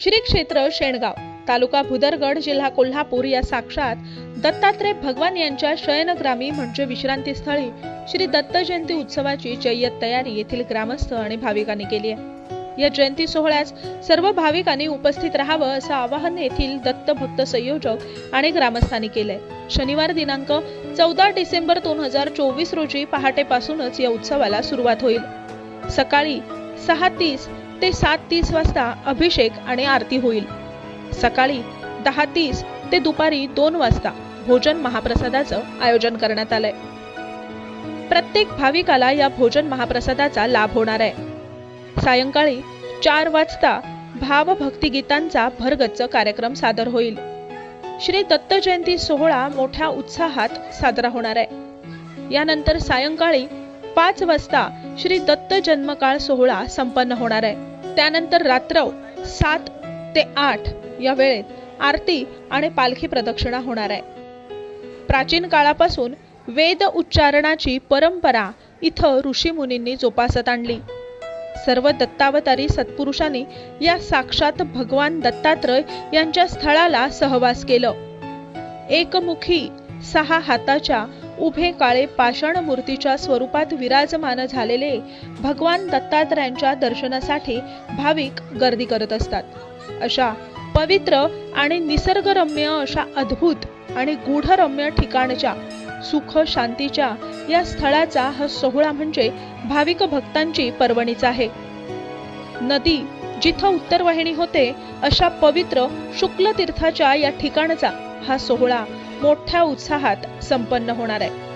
श्री क्षेत्र शेणगाव तालुका भुदरगड जिल्हा कोल्हापूर या साक्षात दत्तात्रय भगवान यांच्या शयनग्रामी म्हणजे विश्रांतीस्थळी श्री दत्त जयंती उत्सवाची जय्यत तयारी येथील ग्रामस्थ आणि भाविकांनी केली आहे. या जयंती सोहळ्यास सर्व भाविकांनी उपस्थित राहावं असं आवाहन येथील दत्त भक्त संयोजक आणि ग्रामस्थांनी केलंय. शनिवार दिनांक चौदा डिसेंबर दोन हजार चोवीस रोजी पहाटेपासूनच या उत्सवाला सुरुवात होईल. सकाळी सहा तीस ते सात तीस वाजता अभिषेक आणि आरती होईल. सकाळी दहा तीस ते दुपारी दोन वाजता भोजन महाप्रसादाचं आयोजन करण्यात आलंय. प्रत्येक भाविकाला या भोजन महाप्रसादाचा लाभ होणार आहे. सायंकाळी चार वाजता भावभक्ती गीतांचा भरगच्च कार्यक्रम सादर होईल. श्री दत्त जयंती सोहळा मोठ्या उत्साहात साजरा होणार आहे. यानंतर सायंकाळी पाच वाजता श्री दत्त जन्मकाळ सोहळा संपन्न होणार आहे. त्यानंतर रात्र सात ते आठ या वेळेत आरती आणि पालखी प्रदक्षिणा होणार आहे. प्राचीन काळापासून वेद उच्चारणाची परंपरा इथं ऋषीमुनींनी जोपासत आणली. सर्व दत्तावतारी सत्पुरुषांनी या साक्षात भगवान दत्तात्रय यांच्या स्थळाला सहवास केलं. एकमुखी सहा हाताच्या उभे काळे पाषाण मूर्तीच्या स्वरूपात विराजमान झालेले भगवान दत्तात्रयांच्या दर्शनासाठी भाविक गर्दी करत असतात. अशा पवित्र आणि निसर्गरम्य अशा अद्भुत आणि गूढरम्य ठिकाणच्या सुख शांतीच्या या स्थळाचा हा सोहळा म्हणजे भाविक भक्तांची पर्वणीच आहे. नदी जिथं उत्तरवाहिणी होते अशा पवित्र शुक्ल तीर्थाच्या या ठिकाणचा हा सोहळा मोठ्या उत्साहात संपन्न होणार आहे.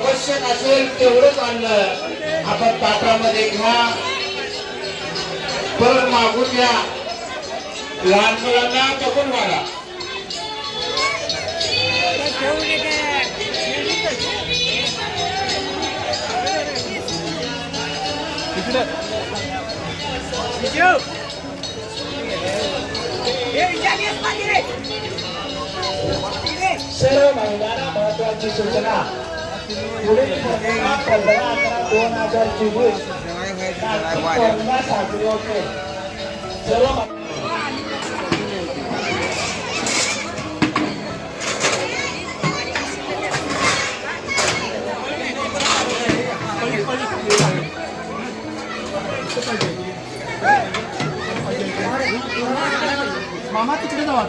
आवश्यक असेल तेवढंच आणलं. आपण ताटामध्ये घ्या. परत मागून घ्या. लहान मुलांना बघून वाढा सर्व महिलांना महत्वाची सूचना पुढील पौर्णिमा पंधरा अकरा दोन हजार चोवीस कार्तिक पौर्णिमा साजरी होते सर्व मामा तिकडे जावा.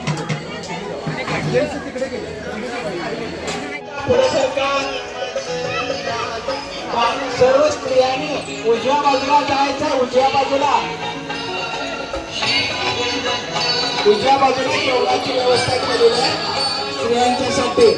तिकडे गेले सर्व स्त्रियांनी उजव्या बाजूला जायचं उजव्या बाजूला. उजव्या बाजूला जेवणाची व्यवस्था केलेली आहे स्त्रियांच्यासाठी.